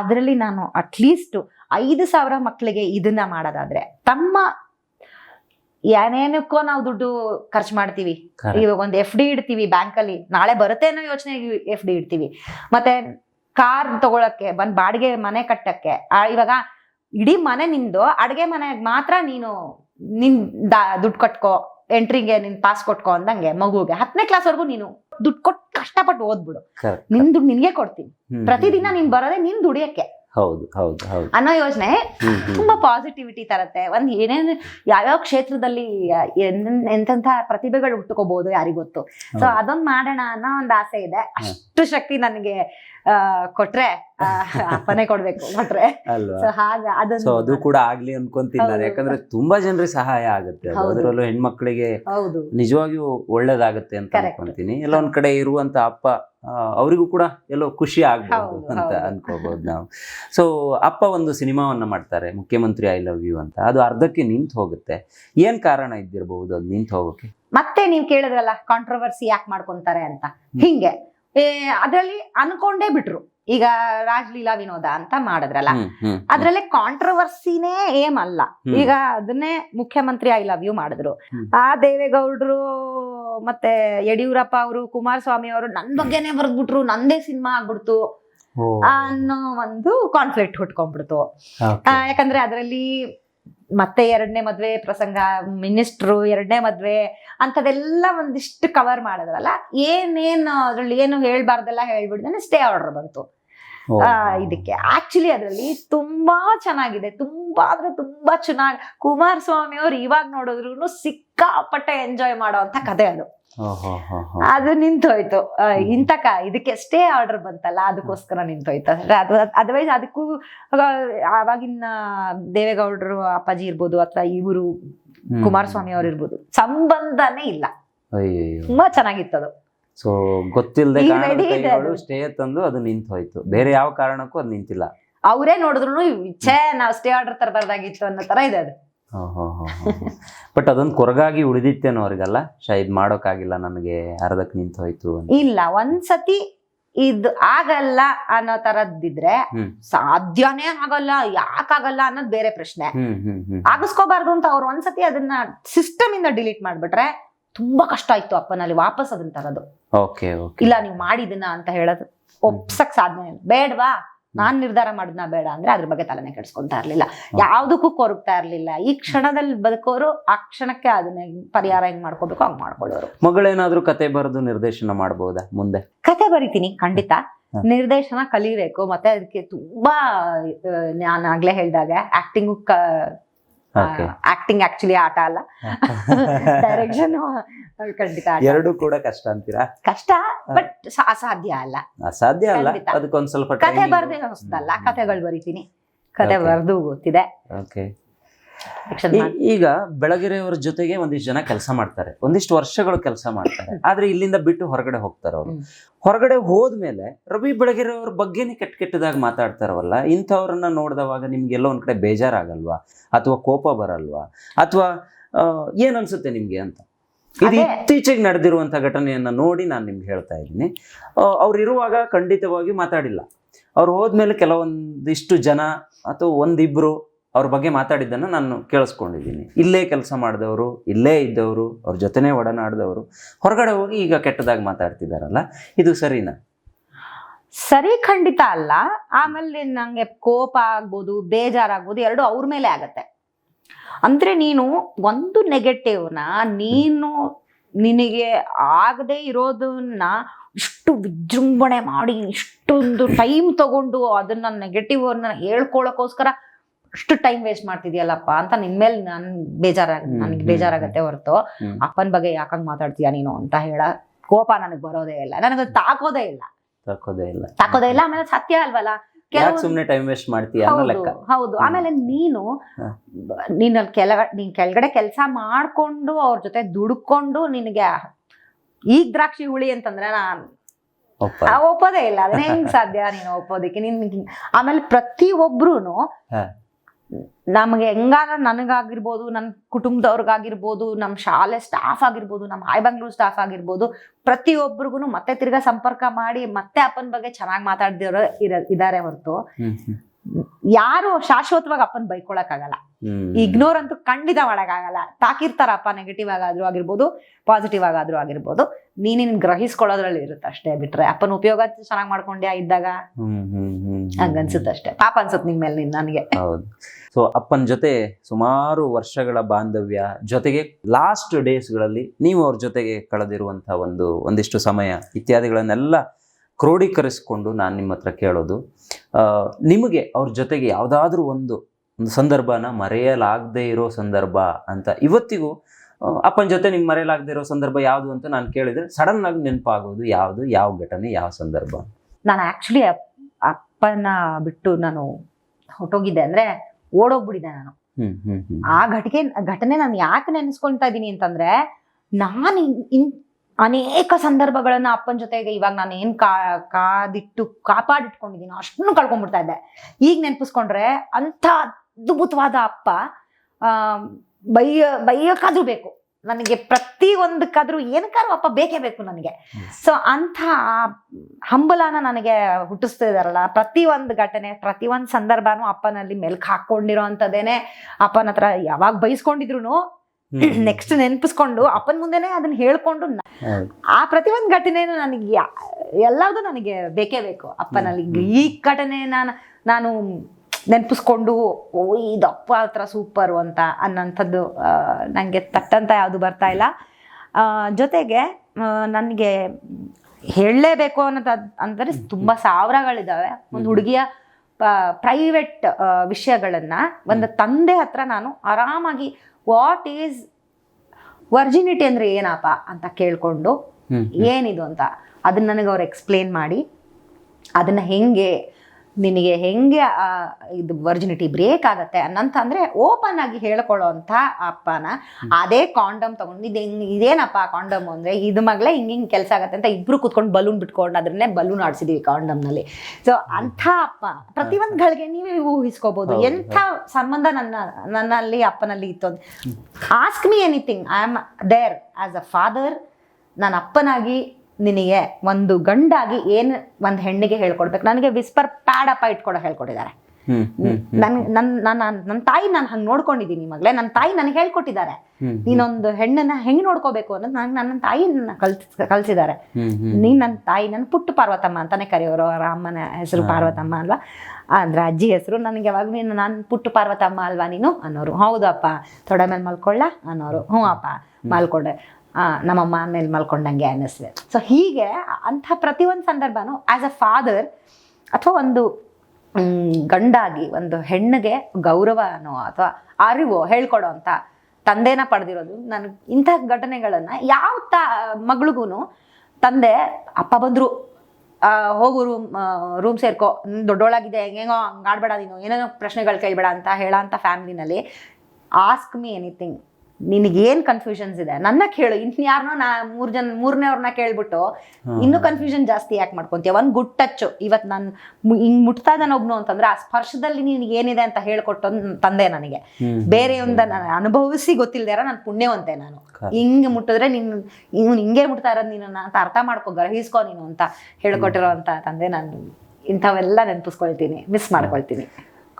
ಅದರಲ್ಲಿ ನಾನು ಅಟ್ಲೀಸ್ಟ್ ಐದು ಸಾವಿರ ಮಕ್ಕಳಿಗೆ ಇದನ್ನ ಮಾಡೋದಾದ್ರೆ ತಮ್ಮ ಏನೇನಕ್ಕೋ ನಾವು ದುಡ್ಡು ಖರ್ಚು ಮಾಡ್ತೀವಿ. ಇವಾಗ ಒಂದು ಎಫ್ ಡಿ ಇಡ್ತೀವಿ ಬ್ಯಾಂಕಲ್ಲಿ ನಾಳೆ ಬರುತ್ತೆ ಅನ್ನೋ ಯೋಚನೆ ಎಫ್ ಡಿ ಇಡ್ತೀವಿ. ಮತ್ತೆ ಕಾರ್ ತಗೊಳಕ್ಕೆ ಬಂದ್ ಬಾಡಿಗೆ ಮನೆ ಕಟ್ಟಕ್ಕೆ ಇವಾಗ ಇಡೀ ಮನೆ ನಿಂದು ಅಡಿಗೆ ಮನೆಗೆ ಮಾತ್ರ ನೀನು ನಿನ್ ದಾ- ದುಡ್ಡು ಕಟ್ಕೋ ಎಂಟ್ರಿಗೆ ನಿನ್ ಪಾಸ್ ಕೊಟ್ಕೋ ಅಂದಂಗೆ ಮಗುಗೆ. ಹತ್ತನೇ ಕ್ಲಾಸ್ ವರ್ಗು ನೀನು ದುಡ್ಡು ಕೊಟ್ಟು ಕಷ್ಟಪಟ್ಟು ಓದ್ಬಿಡು. ನಿನ್ ದುಡ್ಡು ನಿನ್ಗೆ ಕೊಡ್ತೀನಿ. ಪ್ರತಿದಿನ ನೀನ್ ಬರೋದೇ ನಿನ್ ದುಡಿಯಕ್ಕೆ. ಹೌದು ಹೌದು ಹೌದು. ಅನ್ನೋ ಯೋಜನೆ. ತುಂಬಾ ಪಾಸಿಟಿವಿಟಿ ತರತ್ತೆ. ಒಂದ್ ಏನೇನು ಯಾವ್ಯಾವ ಕ್ಷೇತ್ರದಲ್ಲಿ ಎಂತೆಂಥ ಪ್ರತಿಭೆಗಳು ಹುಟ್ಟುಕೋಬಹುದು ಯಾರಿಗೊತ್ತು ಸೊ. ಅದೊಂದ್ ಮಾಡೋಣ ಅನ್ನೋ ಒಂದ್ ಆಸೆ ಇದೆ. ಅಷ್ಟು ಶಕ್ತಿ ನನಗೆ ಕೊಟ್ರೆ ಅಪ್ಪನೇ ಕೊಡ್ಬೇಕು ಕೊಟ್ರೆ. ಸೊ ಹಾಗ ಸೊ ಅದೊಂದು ಅದು ಕೂಡ ಆಗ್ಲಿ ಅನ್ಕೊಂತೀನಿ ನಾನು. ಯಾಕಂದ್ರೆ ತುಂಬಾ ಜನರಿಗೆ ಸಹಾಯ ಆಗುತ್ತೆ. ಅದರಲ್ಲೂ ಹೆಣ್ಮಕ್ಳಿಗೆ ಹೌದು. ನಿಜವಾಗಿಯೂ ಒಳ್ಳೇದಾಗುತ್ತೆ ಅಂತ. ಅನ್ಕೊಂತೀನಿ. ಎಲ್ಲ ಒಂದ್ ಕಡೆ ಇರುವಂತ ಅಪ್ಪ ಅವರಿಗೂ ಕೂಡ ಎಲ್ಲೋ ಖುಷಿ ಆಗ್ಬೋದು ಅಂತ ಹೌದು. ಅನ್ಕೋಬಹುದು ನಾವು. ಸೊ ಅಪ್ಪ ಒಂದು ಸಿನಿಮಾವನ್ನ ಮಾಡ್ತಾರೆ ಮುಖ್ಯಮಂತ್ರಿ ಐ ಲವ್ ಯು ಅಂತ. ಅದು ಅರ್ಧಕ್ಕೆ ನಿಂತು ಹೋಗುತ್ತೆ. ಏನ್ ಕಾರಣ ಇದ್ದಿರಬಹುದು ಅದು ನಿಂತು ಹೋಗೋಕೆ? ಮತ್ತೆ ನೀವು ಕೇಳಿದ್ರಲ್ಲ ಕಾಂಟ್ರವರ್ಸಿ ಯಾಕೆ ಮಾಡ್ಕೊಂತಾರೆ ಅಂತ. ಹಿಂಗೆ. ಅದರಲ್ಲಿ ಅನ್ಕೊಂಡೇ ಬಿಟ್ರು. ಈಗ ರಾಜ್ಲೀಲಾ ವಿನೋದ ಅಂತ ಮಾಡಿದ್ರಲ್ಲ. ಅದ್ರಲ್ಲೇ ಕಾಂಟ್ರವರ್ಸಿನೇ ಏಮ್ ಅಲ್ಲ ಈಗ ಅದನ್ನೇ ಮುಖ್ಯಮಂತ್ರಿ ಐ ಲವ್ ಯು ಮಾಡಿದ್ರು. ಆ ದೇವೇಗೌಡರು ಮತ್ತೆ ಯಡಿಯೂರಪ್ಪ ಅವರು ಕುಮಾರಸ್ವಾಮಿ ಅವರು ನನ್ ಬಗ್ಗೆನೆ ಬರ್ದ್ಬಿಟ್ರು ನಂದೇ ಸಿನಿಮಾ ಆಗ್ಬಿಡ್ತು ಅನ್ನೋ ಒಂದು ಕಾನ್ಫ್ಲಿಕ್ಟ್ ಹುಟ್ಕೊಂಡ್ಬಿಡ್ತು. ಯಾಕಂದ್ರೆ ಅದರಲ್ಲಿ ಮತ್ತೆ ಎರಡನೇ ಮದ್ವೆ ಪ್ರಸಂಗ ಮಿನಿಸ್ಟ್ರು ಎರಡನೇ ಮದ್ವೆ ಅಂತದೆಲ್ಲ ಒಂದಿಷ್ಟು ಕವರ್ ಮಾಡಿದ್ರಲ್ಲ ಏನೇನ್ ಅದ್ರಲ್ಲಿ ಏನು ಹೇಳ್ಬಾರ್ದೆಲ್ಲ ಹೇಳ್ಬಿಡ್ದೇನೆ ಸ್ಟೇ ಆರ್ಡರ್ ಬಂತು. ಇದಕ್ಕೆ. ಆಕ್ಚುಲಿ ಅದರಲ್ಲಿ ತುಂಬಾ ಚೆನ್ನಾಗಿದೆ. ತುಂಬಾ ಅಂದ್ರೆ ತುಂಬಾ ಚೆನ್ನಾಗಿ ಕುಮಾರಸ್ವಾಮಿ ಅವ್ರು ಇವಾಗ ನೋಡಿದ್ರು ಸಿಕ್ಕಾಪಟ್ಟೆ ಎಂಜಾಯ್ ಮಾಡುವಂತ ಕತೆ ಅದು. ಅದು ನಿಂತೋಯ್ತು. ಇಂತಕ ಇದಕ್ಕೆ ಸ್ಟೇ ಆರ್ಡರ್ ಬಂತಲ್ಲ ಅದಕ್ಕೋಸ್ಕರ ನಿಂತೋಯ್ತು. ಅದು ಅದರ್ವೈಸ್ ಅದಕ್ಕೂ ಆವಾಗಿನ ದೇವೇಗೌಡರು ಅಪ್ಪಾಜಿ ಇರ್ಬೋದು ಅಥವಾ ಇವರು. ಕುಮಾರಸ್ವಾಮಿ ಅವ್ರು ಇರ್ಬೋದು ಸಂಬಂಧನೇ ಇಲ್ಲ. ತುಂಬಾ ಚೆನ್ನಾಗಿತ್ತು ಅದು ಸೊ ಗೊತ್ತಿಲ್ಲದೆ ಸ್ಟೇ ತಂದು ಅದು ನಿಂತು ಹೋಯ್ತು. ಬೇರೆ ಯಾವ ಕಾರಣಕ್ಕೂ ಅದು ನಿಂತಿಲ್ಲ. ಅವರೇ ನೋಡಿದ್ರು ಛೇ ನಾವು ಸ್ಟೇ ಆರ್ಡರ್ ತರಬಾರ್ದಾಗಿತ್ತು ಅನ್ನೋ ತರ ಇದೆ ಅದು. ಬಟ್ ಅದೊಂದು ಕೊರಗಾಗಿ ಉಳಿದಿತ್ತೇನೋ ಅವ್ರಿಗಲ್ಲ? ಶಾ ಇದ್ ಮಾಡೋಕ್ಕಾಗಿಲ್ಲ ನನಗೆ ಅರ್ಧಕ್ಕೆ ನಿಂತು ಹೋಯ್ತು ಇಲ್ಲ ಒಂದ್ಸತಿ ಇದು ಆಗಲ್ಲ ಅನ್ನೋ ತರದಿದ್ರೆ. ಸಾಧ್ಯನೇ ಆಗಲ್ಲ ಯಾಕಾಗಲ್ಲ ಅನ್ನೋದು ಬೇರೆ ಪ್ರಶ್ನೆ. ಆಗಿಸ್ಕೋಬಾರ್ದು ಅಂತ ಅವ್ರು ಒಂದ್ಸತಿ ಅದನ್ನ ಸಿಸ್ಟಮ್ ಇಂದ ಡಿಲೀಟ್ ಮಾಡ್ಬಿಟ್ರೆ ತುಂಬಾ ಕಷ್ಟ ಆಯ್ತು ಅಪ್ಪನಲ್ಲಿ ವಾಪಸ್ ಅದನ್ನ ತರೋದು. Okay okay. ಇಲ್ಲ ನೀವು ಮಾಡಿದನ ಅಂತ ಹೇಳೋದು. ಒಪ್ಸಕ್ ಸಾಧನೆ ಇಲ್ಲ. ಬೇಡವಾ? ನಾನ್ ನಿರ್ಧಾರ ಮಾಡಿದ್ನ ಬೇಡ ಅಂದ್ರೆ ಅದ್ರ ಬಗ್ಗೆ ತಲೆನೇ ಕೆಡ್ಸ್ಕೊಂತಾ ಇರ್ಲಿಲ್ಲ. ಯಾವ್ದಕ್ಕೂ ಕೊರಗ್ತಾ ಇರ್ಲಿಲ್ಲ. ಈ ಕ್ಷಣದಲ್ಲಿ ಬದುಕೋರು ಆ ಕ್ಷಣಕ್ಕೆ ಅದನ್ನ ಪರಿಹಾರ ಹೆಂಗ್ ಮಾಡ್ಕೋಬೇಕು ಹಂಗ್ ಮಾಡ್ಕೊಳ್ಳೋರು. ಮಗಳೇನಾದ್ರೂ ಕತೆ ಬರೆದು ನಿರ್ದೇಶನ ಮಾಡಬಹುದಾ ಮುಂದೆ? ಕತೆ ಬರಿತೀನಿ ಖಂಡಿತ. ನಿರ್ದೇಶನ ಕಲಿಬೇಕು ಮತ್ತೆ ಅದಕ್ಕೆ ತುಂಬಾ ನಾನು ಆಗ್ಲೇ ಹೇಳ್ದಾಗ ಆಕ್ಟಿಂಗು ಆಕ್ಟಿಂಗ್ ಆಕ್ಚುಲಿ ಆಟ ಅಲ್ಲ. ಡೈರೆಕ್ಷನ್ ಖಂಡಿತ. ಎರಡು ಕೂಡ ಕಷ್ಟ ಅಂತೀರಾ? ಕಷ್ಟ ಬಟ್ ಅಸಾಧ್ಯ ಅಲ್ಲ. ಅಸಾಧ್ಯ ಅಲ್ಲ. ಅದಕ್ಕೊಂದ್ ಸ್ವಲ್ಪ ಕತೆ ಬರ್ದೇ ಅನ್ಸುತ್ತಲ್ಲ ಕತೆಗಳು ಬರಿತೀನಿ. ಕತೆ Okay. ಬರ್ದು ಗೊತ್ತಿದೆ. ಓಕೆ. ಈಗ ಬೆಳಗೆರೆಯವರ ಜೊತೆಗೆ ಒಂದಿಷ್ಟು ಜನ ಕೆಲಸ ಮಾಡ್ತಾರೆ. ಒಂದಿಷ್ಟು ವರ್ಷಗಳು ಕೆಲಸ ಮಾಡ್ತಾರೆ. ಆದ್ರೆ ಇಲ್ಲಿಂದ ಬಿಟ್ಟು ಹೊರಗಡೆ ಹೋಗ್ತಾರೆ ಅವರು. ಹೊರಗಡೆ ಹೋದ್ಮೇಲೆ ರವಿ ಬೆಳಗೆರೆಯವ್ರ ಬಗ್ಗೆನೇ ಕೆಟ್ಟ ಕೆಟ್ಟದಾಗ ಮಾತಾಡ್ತಾರವಲ್ಲ ಇಂಥವ್ರನ್ನ ನೋಡಿದವಾಗ ನಿಮ್ಗೆಲ್ಲ ಒಂದ್ ಕಡೆ ಬೇಜಾರಾಗಲ್ವಾ? ಅಥವಾ ಕೋಪ ಬರಲ್ವಾ? ಅಥವಾ ಏನ್ ಅನ್ಸುತ್ತೆ ನಿಮ್ಗೆ ಅಂತ? ಇದು. ಇತ್ತೀಚೆಗೆ ನಡೆದಿರುವಂತ ಘಟನೆಯನ್ನ ನೋಡಿ ನಾನು ನಿಮ್ಗೆ ಹೇಳ್ತಾ ಇದ್ದೀನಿ. ಅವ್ರು ಇರುವಾಗ ಖಂಡಿತವಾಗಿ ಮಾತಾಡಿಲ್ಲ. ಅವ್ರು ಹೋದ್ಮೇಲೆ ಕೆಲವೊಂದಿಷ್ಟು ಜನ ಅಥವಾ ಒಂದಿಬ್ರು ಅವ್ರ ಬಗ್ಗೆ ಮಾತಾಡಿದ್ದನ್ನು ನಾನು ಕೇಳಿಸ್ಕೊಂಡಿದ್ದೀನಿ. ಇಲ್ಲೇ ಕೆಲಸ ಮಾಡಿದವರು, ಇಲ್ಲೇ ಇದ್ದವರು, ಅವ್ರ ಜೊತೆನೇ ಒಡನಾಡಿದವರು, ಹೊರಗಡೆ ಹೋಗಿ ಈಗ ಕೆಟ್ಟದಾಗಿ ಮಾತಾಡ್ತಿದ್ದಾರಲ್ಲ ಇದು ಸರಿನಾ? ಸರಿ ಖಂಡಿತ ಅಲ್ಲ. ಆಮೇಲೆ ನನಗೆ ಕೋಪ ಆಗ್ಬೋದು, ಬೇಜಾರಾಗ್ಬೋದು, ಎರಡು ಅವ್ರ ಮೇಲೆ ಆಗತ್ತೆ. ಅಂದ್ರೆ ನೀನು ಒಂದು ನೆಗೆಟಿವ್ನ ನೀನು ನಿನಗೆ ಆಗದೆ ಇರೋದನ್ನ ಇಷ್ಟು ವಿಜೃಂಭಣೆ ಮಾಡಿ, ಇಷ್ಟೊಂದು ಟೈಮ್ ತಗೊಂಡು ಅದನ್ನ ನೆಗೆಟಿವ್ ಅನ್ನ ಹೇಳ್ಕೊಳಕ್ಕೋಸ್ಕರ ಅಷ್ಟು ಟೈಮ್ ವೇಸ್ಟ್ ಮಾಡ್ತಿದ್ಯಲ್ಲಪ್ಪ ಅಂತ ನಿನ್ ಮೇಲೆ ನನ್ ಬೇಜಾರಾಗ ನನಗೆ ಬೇಜಾರಾಗತ್ತೆ ಹೊರತು. ಅಪ್ಪನ ಬಗ್ಗೆ ಯಾಕಂಗ್ ಮಾತಾಡ್ತೀಯ ನೀನು ಅಂತ ಹೇಳ. ಕೋಪ ನನಗ್ ಬರೋದೇ ಇಲ್ಲ. ನನಗೆ ತಾಕೋದೇ ಇಲ್ಲ. ತಾಕೋದೇ ಇಲ್ಲ. ತಾಕೋದೇ ಇಲ್ಲ ಆಮೇಲೆ ಸತ್ಯ ಅಲ್ವಲ್ಲ? ಸುಮ್ನೆ ಟೈಮ್ ವೇಸ್ಟ್ ಮಾಡ್ತೀಯ ಹೌದು ಆಮೇಲೆ ನೀನು ನೀನ್ ಕೆಲ ನೀನ್ ಕೆಳಗಡೆ ಕೆಲಸ ಮಾಡ್ಕೊಂಡು ಅವ್ರ ಜೊತೆ ದುಡ್ಕೊಂಡು ನಿನಗೆ ಈಗ ದ್ರಾಕ್ಷಿ ಹುಳಿ ಅಂತಂದ್ರೆ ನಾನ್ ಒಪ್ಪೋದೇ ಇಲ್ಲ. ಅದನ್ನ ಹೆಂಗ್ ಸಾಧ್ಯ ನೀನು ಒಪ್ಪೋದಕ್ಕೆ? ನಿನ್ ಆಮೇಲೆ ಪ್ರತಿ ಒಬ್ರು. ನಮ್ಗೆ ಹೆಂಗಾರ ನನಗಾಗಿರ್ಬೋದು ನನ್ನ ಕುಟುಂಬದವ್ರಿಗಾಗಿರ್ಬೋದು ನಮ್ಮ ಶಾಲೆ ಸ್ಟಾಫ್ ಆಗಿರ್ಬೋದು ನಮ್ಮ ಹಾಯ್ ಬೆಂಗಳೂರು ಸ್ಟಾಫ್ ಆಗಿರ್ಬೋದು ಪ್ರತಿಯೊಬ್ಬರಿಗೂ ಮತ್ತೆ ತಿರ್ಗಾ ಸಂಪರ್ಕ ಮಾಡಿ ಮತ್ತೆ ಅಪ್ಪನ ಬಗ್ಗೆ ಚೆನ್ನಾಗಿ ಮಾತಾಡ್ದಿರೋ ಇರ, ಇದಾರೆ ಹೊರತು. ಯಾರು ಶಾಶ್ವತವಾಗಿ ಅಪ್ಪನ್ ಬೈಕೊಳಕ್ಕಾಗಲ್ಲ. ಇಗ್ನೋರ್ ಅಂತೂ ಖಂಡಿತ ಮಾಡಕ್ಕಾಗಲ್ಲ. ತಾಕಿರ್ತಾರಪ್ಪ ನೆಗೆಟಿವ್ ಆಗಾದ್ರೂ ಆಗಿರ್ಬೋದು ಪಾಸಿಟಿವ್ ಆಗಾದ್ರೂ ಆಗಿರ್ಬೋದು ನೀನಿನ್ ಗ್ರಹಿಸ್ಕೊಳ್ಳೋದ್ರಲ್ಲಿ ಇರುತ್ತೆ ಅಷ್ಟೇ ಬಿಟ್ರೆ. ಅಪ್ಪನ ಉಪಯೋಗ ಚೆನ್ನಾಗಿ ಮಾಡ್ಕೊಂಡ್ಯಾ ಇದ್ದಾಗ? ಹ್ಮ್ ಹ್ಮ್ ಹ್ಮ್ ಹ್ಮ್. ಹಂಗ ಅನ್ಸುತ್ತೆ ಅಷ್ಟೇ. ಪಾಪ ಅನ್ಸುತ್ತೆ ನಿಮ್ ಮೇಲೆ ನನಗೆ. ಹೌದು. ಸೊ ಅಪ್ಪನ ಜೊತೆ ಸುಮಾರು ವರ್ಷಗಳ ಬಾಂಧವ್ಯ ಜೊತೆಗೆ ಲಾಸ್ಟ್ ಡೇಸ್ಗಳಲ್ಲಿ ನೀವು ಅವ್ರ ಜೊತೆಗೆ ಕಳೆದಿರುವಂತಹ ಒಂದು ಒಂದಿಷ್ಟು ಸಮಯ ಇತ್ಯಾದಿಗಳನ್ನೆಲ್ಲ ಕ್ರೋಢೀಕರಿಸಿಕೊಂಡು ನಾನು ನಿಮ್ಮ ಹತ್ರ ಕೇಳೋದು. ನಿಮಗೆ ಅವ್ರ ಜೊತೆಗೆ ಯಾವುದಾದ್ರೂ ಒಂದು ಒಂದು ಸಂದರ್ಭನ ಮರೆಯಲಾಗದೇ ಇರೋ ಸಂದರ್ಭ ಅಂತ ಇವತ್ತಿಗೂ ಅಪ್ಪನ ಜೊತೆ ನಿಮ್ಗೆ ಮರೆಯಲಾಗದೇ ಇರೋ ಸಂದರ್ಭ ಯಾವುದು ಅಂತ ನಾನು ಕೇಳಿದ್ರೆ ಸಡನ್ ಆಗಿ ನೆನಪಾಗೋದು ಯಾವುದು ಯಾವ ಘಟನೆ ಯಾವ ಸಂದರ್ಭ? ನಾನು ಆಕ್ಚುಲಿ ಅಪ್ಪನ ಬಿಟ್ಟು ನಾನು ಹೊಟ್ಟೋಗಿದ್ದೆ ಅಂದ್ರೆ ಓಡೋಗ್ಬಿಟ್ಟಿದ್ದೆ ನಾನು. ಆ ಘಟನೆ ಘಟನೆ ನಾನು ಯಾಕೆ ನೆನೆಸ್ಕೊಳ್ತಾ ಇದ್ದೀನಿ ಅಂತಂದ್ರೆ ನಾನು ಇನ್ ಅನೇಕ ಸಂದರ್ಭಗಳನ್ನ ಅಪ್ಪನ ಜೊತೆಗೆ ಇವಾಗ ನಾನು ಏನ್ ಕಾ ಕಾದಿಟ್ಟು ಕಾಪಾಡಿಟ್ಕೊಂಡಿದ್ದೀನಿ ಅಷ್ಟನ್ನು ಕಳ್ಕೊಂಡ್ಬಿಡ್ತಾ ಇದ್ದೆ. ಈಗ ನೆನಪಿಸ್ಕೊಂಡ್ರೆ ಅಂತ ಅದ್ಭುತವಾದ ಅಪ್ಪ ಆ ಬೈಯ ಬೈಯಕ್ಕಾದ್ರೂ ಬೇಕು. ನನಗೆ ಪ್ರತಿ ಒಂದಕ್ಕಾದ್ರೂ ಏನಕ್ಕಾದ್ರೂ ಅಪ್ಪ ಬೇಕೇ ಬೇಕು ನನಗೆ. ಸೊ ಅಂಥ ಹಂಬಲಾನ ನನಗೆ ಹುಟ್ಟಿಸ್ತಿದಾರಲ್ಲ ಪ್ರತಿ ಒಂದು ಘಟನೆ ಪ್ರತಿ ಒಂದು ಸಂದರ್ಭನೂ ಅಪ್ಪನಲ್ಲಿ ಮೆಲ್ಕ್ ಹಾಕೊಂಡಿರೋ ಅಂಥದ್ದೇನೆ. ಅಪ್ಪನ ಹತ್ರ ಯಾವಾಗ ಬೈಸ್ಕೊಂಡಿದ್ರು ಹ್ಮ್. ನೆಕ್ಸ್ಟ್ ನೆನಪಿಸ್ಕೊಂಡು ಅಪ್ಪನ ಮುಂದೆನೆ ಅದನ್ನ ಹೇಳ್ಕೊಂಡು. ಆ ಪ್ರತಿಯೊಂದು ಘಟನೆನೂ ನನಗೆ ಎಲ್ಲದೂ ನನಗೆ ಬೇಕೇ ಬೇಕು ಅಪ್ಪನಲ್ಲಿ. ಈ ಘಟನೆ ನಾನು ನಾನು ನೆನಪಿಸ್ಕೊಂಡು ಓ ಇದು ಅಪ್ಪ ಹತ್ರ ಸೂಪರು ಅಂತ ಅನ್ನೋಂಥದ್ದು ನನಗೆ ತಟ್ಟಂತ ಯಾವುದು ಬರ್ತಾ ಇಲ್ಲ. ಜೊತೆಗೆ ನನಗೆ ಹೇಳಲೇಬೇಕು ಅನ್ನೋದು ಅಂದರೆ ತುಂಬ ಸಾವಿರಗಳಿದ್ದಾವೆ ಒಂದು ಹುಡುಗಿಯ ಪ್ರೈವೇಟ್ ವಿಷಯಗಳನ್ನು ಒಂದು ತಂದೆ ಹತ್ರ ನಾನು ಆರಾಮಾಗಿ ವಾಟ್ ಈಸ್ ವರ್ಜಿನಿಟಿ ಅಂದ್ರೆ ಏನಪ್ಪ? ಅಂತ ಕೇಳ್ಕೊಂಡು ಏನಿದು? ಅಂತ. ಅದನ್ನ ನನಗೆ ಅವ್ರು ಎಕ್ಸ್ಪ್ಲೇನ್ ಮಾಡಿ ಅದನ್ನ ಹೆಂಗೆ ನಿನಗೆ ಹೆಂಗೆ ಇದು ವರ್ಜಿನಿಟಿ ಬ್ರೇಕ್ ಆಗುತ್ತೆ ಅನ್ನಂತ ಅಂದ್ರೆ ಓಪನ್ ಆಗಿ ಹೇಳ್ಕೊಳ್ಳೋ ಅಂತ ಅಪ್ಪನ ಅದೇ ಕಾಂಡಮ್ ತಗೊಂಡು ಇದು ಹೆಂಗ್- ಇದೇನಪ್ಪ ಕಾಂಡಮ್ ಅಂದ್ರೆ ಇದು ಮಗಳೇ ಹಿಂಗೆ ಹಿಂಗೆ ಕೆಲಸ ಆಗುತ್ತೆ ಅಂತ ಇಬ್ರು ಕುತ್ಕೊಂಡು ಬಲೂನ್ ಬಿಟ್ಕೊಂಡು ಅದನ್ನೇ ಬಲೂನ್ ಆಡ್ಸಿದೀವಿ ಕಾಂಡಮ್ನಲ್ಲಿ ಸೊ ಅಂಥ ಅಪ್ಪ ಪ್ರತಿಯೊಂದು ಗಳಿಗೆ ನೀವೇ ಊಹಿಸ್ಕೋಬಹುದು ಹೌದು, ಎಂಥ ಸಂಬಂಧ ನನ್ನ ನನ್ನಲ್ಲಿ ಅಪ್ಪನಲ್ಲಿ ಇತ್ತು ask me anything I am there as a father ನಾನು ಅಪ್ಪನಾಗಿ ನಿನಗೆ ಒಂದು ಗಂಡಾಗಿ ಏನು ಒಂದು ಹೆಣ್ಣಿಗೆ ಹೇಳ್ಕೊಡ್ಬೇಕು? ನನಗೆ ವಿಸ್ಪರ್ ಪ್ಯಾಡ್ ಅಪ್ಪ ಇಟ್ಕೊಡೋ ಹೇಳ್ಕೊಟ್ಟಿದ್ದಾರೆ. ನನ್ ನನ್ನ ತಾಯಿ ನಾನು ಹಂಗೆ ನೋಡ್ಕೊಂಡಿದ್ದೀನಿ ಮಗಳೇ. ನನ್ನ ತಾಯಿ ನನಗೆ ಹೇಳ್ಕೊಟ್ಟಿದ್ದಾರೆ. ನೀನೊಂದು ಹೆಣ್ಣನ್ನ ಹೆಂಗ್ ನೋಡ್ಕೋಬೇಕು ಅನ್ನೋದು ನನಗೆ ನನ್ನ ತಾಯಿ ಕಲ್ಸ್ ಕಲಿಸಿದ್ದಾರೆ. ನೀನ್ ನನ್ನ ತಾಯಿ ನನ್ನ ಪುಟ್ಟು ಪಾರ್ವತಮ್ಮ ಅಂತಾನೆ ಕರೆಯೋರು ರಾಮನ ಅಮ್ಮನ ಹೆಸರು ಪಾರ್ವತಮ್ಮ ಅಲ್ವಾ? ಅಂದ್ರೆ ಅಜ್ಜಿ ಹೆಸರು ನನಗೆ ಯಾವಾಗ ನೀನು ನಾನು ಪುಟ್ಟು ಪಾರ್ವತಮ್ಮ ಅಲ್ವಾ ನೀನು ಅನ್ನೋರು. ಹೌದಪ್ಪ ತೊಡೆ ಮೇಲೆ ಮಲ್ಕೊಳ್ಳ ಅನ್ನೋರು. ಹ್ಞೂ ಅಪ್ಪ ಮಲ್ಕೊಂಡೆ ನಮ್ಮಮ್ಮ ಮೇಲೆ ಮಲ್ಕೊಂಡಂಗೆ ಅನ್ನಿಸ್ದೆ ಸೊ ಹೀಗೆ ಅಂಥ ಪ್ರತಿಯೊಂದು ಸಂದರ್ಭನೂ ಆ್ಯಸ್ ಅ ಫಾದರ್ ಅಥವಾ ಒಂದು ಗಂಡಾಗಿ ಒಂದು ಹೆಣ್ಣಿಗೆ ಗೌರವನೋ ಅಥವಾ ಅರಿವೋ ಹೇಳ್ಕೊಡೋ ಅಂತ ತಂದೆನ ಪಡೆದಿರೋದು ನಾನು ಇಂಥ ಘಟನೆಗಳನ್ನು ಯಾವ ತ ಮಗಳಿಗೂ ತಂದೆ ಅಪ್ಪ ಬಂದರು ಹೋಗು ರೂಮ್ ರೂಮ್ ಸೇರ್ಕೋ ದೊಡ್ಡೋಳಾಗಿದೆ ಹೆಂಗೋ ಹಂಗೆ ನೀನು, ಏನೇನೋ ಪ್ರಶ್ನೆಗಳು ಕೇಳಬೇಡ ಅಂತ ಹೇಳೋ ಅಂಥ ಫ್ಯಾಮ್ಲಿನಲ್ಲಿ ಆಸ್ಕ್ ಮೀ ಎನಿಥಿಂಗ್ ನಿನಗೇನು ಕನ್ಫ್ಯೂಷನ್ಸ್ ಇದೆ? ನನ್ನ ಕೇಳು. ಇನ್ಯಾರನೋ ನಾ ಮೂರು ಜನ ಮೂರನೇವ್ರನ್ನ ಕೇಳ್ಬಿಟ್ಟು ಇನ್ನೂ ಕನ್ಫ್ಯೂಷನ್ ಜಾಸ್ತಿ ಯಾಕೆ ಮಾಡ್ಕೊಂತೀಯ? ಒಂದು ಗುಡ್ ಟಚ್ಚು ಇವತ್ತು ನಾನು ಹಿಂಗೆ ಮುಟ್ತಾ ಇದ್ದಾನೆ ಒಬ್ನು ಅಂತಂದ್ರೆ ಆ ಸ್ಪರ್ಶದಲ್ಲಿ ನಿನಗೆ ಏನಿದೆ ಅಂತ ಹೇಳ್ಕೊಟ್ಟು ತಂದೆ ನನಗೆ. ಬೇರೆ ಬೇರೆಯೊಂದ ನಾನು ಅನುಭವಿಸಿ ಗೊತ್ತಿಲ್ದಾರ ನಾನು ಪುಣ್ಯವಂತೆ ನಾನು. ಹಿಂಗೆ ಮುಟ್ಟಿದ್ರೆ ನಿನ್ ಇವ್ನು ಹಿಂಗೆ ಮುಟ್ತಾ ಇರೋದು ನೀನು ಅಂತ ಅರ್ಥ ಮಾಡ್ಕೊ ಗ್ರಹಿಸ್ಕೊ ನೀನು ಅಂತ ಹೇಳ್ಕೊಟ್ಟಿರೋ ಅಂತ ತಂದೆ ನಾನು. ಇಂಥವೆಲ್ಲ ನೆನಪಿಸ್ಕೊಳ್ತೀನಿ. ಮಿಸ್ ಮಾಡ್ಕೊಳ್ತೀನಿ.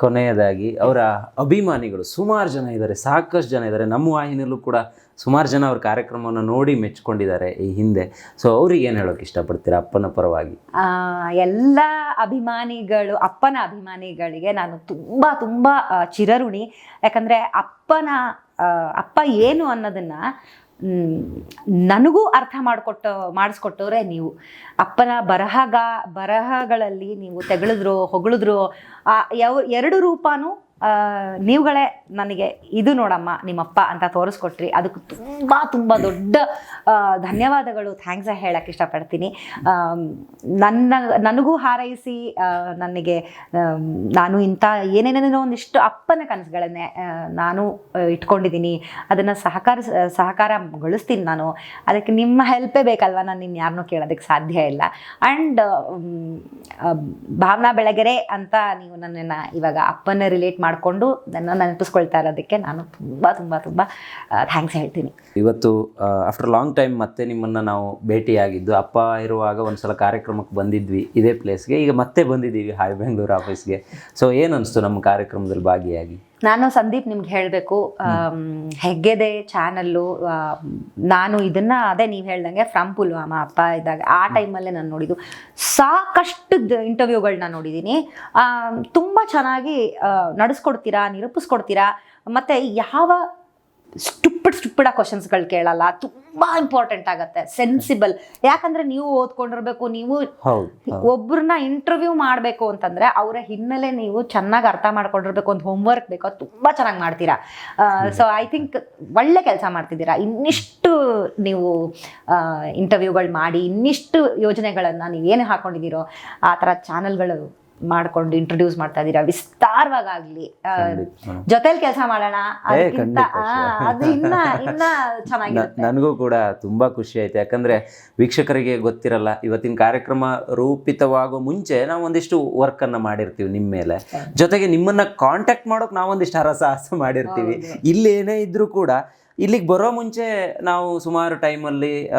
ಕೊನೆಯದಾಗಿ ಅವರ ಅಭಿಮಾನಿಗಳು ಸುಮಾರು ಜನ ಇದ್ದಾರೆ, ಸಾಕಷ್ಟು ಜನ ಇದ್ದಾರೆ. ನಮ್ಮ ವಾಹಿನಿಯಲ್ಲೂ ಕೂಡ ಸುಮಾರು ಜನ ಅವ್ರ ಕಾರ್ಯಕ್ರಮವನ್ನು ನೋಡಿ ಮೆಚ್ಕೊಂಡಿದ್ದಾರೆ ಈ ಹಿಂದೆ. ಸೊ ಅವ್ರಿಗೆ ಏನು ಹೇಳೋಕೆ ಇಷ್ಟಪಡ್ತೀರಾ ಅಪ್ಪನ ಪರವಾಗಿ? ಎಲ್ಲ ಅಭಿಮಾನಿಗಳು, ಅಪ್ಪನ ಅಭಿಮಾನಿಗಳಿಗೆ ನಾನು ತುಂಬ ತುಂಬ ಚಿರಋಣಿ. ಯಾಕಂದರೆ ಅಪ್ಪನ ಅಪ್ಪ ಏನು ಅನ್ನೋದನ್ನು ನನಗೂ ಅರ್ಥ ಮಾಡಿಕೊಟ್ಟ, ಮಾಡಿಸ್ಕೊಟ್ಟವ್ರೆ ನೀವು. ಅಪ್ಪನ ಬರಹಗ, ಬರಹಗಳಲ್ಲಿ ನೀವು ತೆಗಳಿದ್ರು, ಹೊಗಳಿದ್ರು, ಆ, ಯಾವ, ಎರಡು ರೂಪನೂ ನೀವುಗಳೇ ನನಗೆ ಇದು ನೋಡಮ್ಮ, ನಿಮ್ಮಪ್ಪ ಅಂತ ತೋರಿಸ್ಕೊಟ್ರಿ. ಅದಕ್ಕೆ ತುಂಬ ತುಂಬ ದೊಡ್ಡ ಧನ್ಯವಾದಗಳು. ಥ್ಯಾಂಕ್ಸ್ ಹೇಳಕ್ಕೆ ಇಷ್ಟಪಡ್ತೀನಿ. ನನ್ನ, ನನಗೂ ಹಾರೈಸಿ ನನಗೆ ನಾನು ಇಂಥ ಏನೇನೇನೋ ಒಂದಿಷ್ಟು ಅಪ್ಪನ ಕನಸುಗಳನ್ನೇ ನಾನು ಇಟ್ಕೊಂಡಿದ್ದೀನಿ. ಅದನ್ನು ಸಹಕಾರ, ಸಹಕಾರಗೊಳಿಸ್ತೀನಿ ನಾನು. ಅದಕ್ಕೆ ನಿಮ್ಮ ಹೆಲ್ಪೇ ಬೇಕಲ್ವ? ನಾನು ಇನ್ಯಾರನ್ನೂ ಕೇಳೋದಕ್ಕೆ ಸಾಧ್ಯ ಇಲ್ಲ. ಆ್ಯಂಡ್ ಭಾವನಾ ಬೆಳಗೆರೆ ಅಂತ ನೀವು ನನ್ನನ್ನು ಇವಾಗ ಅಪ್ಪನ ರಿಲೇಟ್ ಮಾಡಿಕೊಂಡು ನನ್ನ ನೆನಪಿಸ್ಕೊಳ್ತಾ ಇರೋದಕ್ಕೆ ನಾನು ತುಂಬ ತುಂಬ ತುಂಬ ಥ್ಯಾಂಕ್ಸ್ ಹೇಳ್ತೀನಿ. ಇವತ್ತು ಆಫ್ಟರ್ ಲಾಂಗ್ ಟೈಮ್ ಮತ್ತೆ ನಿಮ್ಮನ್ನು ನಾವು ಭೇಟಿಯಾಗಿದ್ದು, ಅಪ್ಪ ಇರುವಾಗ ಒಂದು ಸಲ ಕಾರ್ಯಕ್ರಮಕ್ಕೆ ಬಂದಿದ್ವಿ ಇದೇ ಪ್ಲೇಸ್ಗೆ ಈಗ ಮತ್ತೆ ಬಂದಿದ್ದೀವಿ, ಹಾಯ್ ಬೆಂಗಳೂರು ಆಫೀಸ್ಗೆ ಸೊ ಏನು ಅನಿಸ್ತು ನಮ್ಮ ಕಾರ್ಯಕ್ರಮದಲ್ಲಿ ಭಾಗಿಯಾಗಿ? ನಾನು ಸಂದೀಪ್ ನಿಮ್ಗೆ ಹೇಳಬೇಕು ಹೆಗ್ಗೆದೆ ಚಾನಲ್ಲು ನಾನು ಇದನ್ನ ಅದೇ ನೀವು ಹೇಳ್ದಂಗೆ ಫ್ರಮ್ ಪುಲ್ವಾಮ ಅಪ್ಪ ಇದ್ದಾಗ ಆ ಟೈಮಲ್ಲೇ ನಾನು ನೋಡಿದ್ದು. ಸಾಕಷ್ಟು ಇಂಟರ್ವ್ಯೂಗಳನ್ನ ನೋಡಿದ್ದೀನಿ. ತುಂಬ ಚೆನ್ನಾಗಿ ನಡೆಸ್ಕೊಡ್ತೀರಾ ನಿರೂಪಿಸ್ಕೊಡ್ತೀರಾ ಮತ್ತು ಯಾವ ಸ್ಟುಪಿಡ್ ಸ್ಟುಪ್ಪಡ ಸ್ಟುಪಿಡ್ ಕ್ವಶನ್ಸ್ಗಳು ಕೇಳಲ್ಲ. ತುಂಬಾ ಇಂಪಾರ್ಟೆಂಟ್ ಆಗತ್ತೆ. ಸೆನ್ಸಿಬಲ್ ಯಾಕಂದ್ರೆ ನೀವು ಓದ್ಕೊಂಡಿರ್ಬೇಕು ನೀವು. ಒಬ್ರನ್ನ ಇಂಟರ್ವ್ಯೂ ಮಾಡಬೇಕು ಅಂತಂದ್ರೆ ಅವರ ಹಿನ್ನೆಲೆ ನೀವು ಚೆನ್ನಾಗಿ ಅರ್ಥ ಮಾಡ್ಕೊಂಡಿರ್ಬೇಕು ಒಂದು ಹೋಮ್ವರ್ಕ್ ಬೇಕು? ಅದು ತುಂಬಾ ಚೆನ್ನಾಗಿ ಮಾಡ್ತೀರಾ. ಸೊ ಐ ಥಿಂಕ್ ಒಳ್ಳೆ ಕೆಲಸ ಮಾಡ್ತಿದ್ದೀರಾ. ಇನ್ನಿಷ್ಟು ನೀವು ಇಂಟರ್ವ್ಯೂಗಳು ಮಾಡಿ ಇನ್ನಿಷ್ಟು ಯೋಜನೆಗಳನ್ನ ನೀವು ಏನು ಹಾಕೊಂಡಿದ್ದೀರೋ ಆ ಥರ ಚಾನಲ್ಗಳು ಮಾಡ್ಕೊಂಡು ಇಂಟ್ರೊಡ್ಯೂಸ್ ಮಾಡ್ತಾ ಇದ್ದೀರಾ ವಿಸ್ತಾರವಾಗಾಗ್ಲಿ. ಜೊತೆಲಿ ಕೆಲಸ ಮಾಡೋಣ. ಅದು ಇನ್ನ ಇನ್ನ ಚೆನ್ನಾಗಿರುತ್ತೆ. ನನಗೂ ಕೂಡ ತುಂಬಾ ಖುಷಿ ಆಯ್ತು. ಯಾಕಂದ್ರೆ ವೀಕ್ಷಕರಿಗೆ ಗೊತ್ತಿರಲ್ಲ ಇವತ್ತಿನ ಕಾರ್ಯಕ್ರಮ ರೂಪಿತವಾಗೋ ಮುಂಚೆ ನಾವು ಒಂದಿಷ್ಟು ವರ್ಕ್ ಅನ್ನ ಮಾಡಿರ್ತೀವಿ ನಿಮ್ಮ ಮೇಲೆ. ಜೊತೆಗೆ ನಿಮ್ಮನ್ನ ಕಾಂಟ್ಯಾಕ್ಟ್ ಮಾಡೋಕೆ ನಾವೊಂದಿಷ್ಟು ಹರಸಾಹಸ ಮಾಡಿರ್ತೀವಿ. ಇಲ್ಲಿ ಏನೇ ಇದ್ರೂ ಕೂಡ ಇಲ್ಲಿಗೆ ಬರೋ ಮುಂಚೆ ನಾವು ಸುಮಾರು ಟೈಮಲ್ಲಿ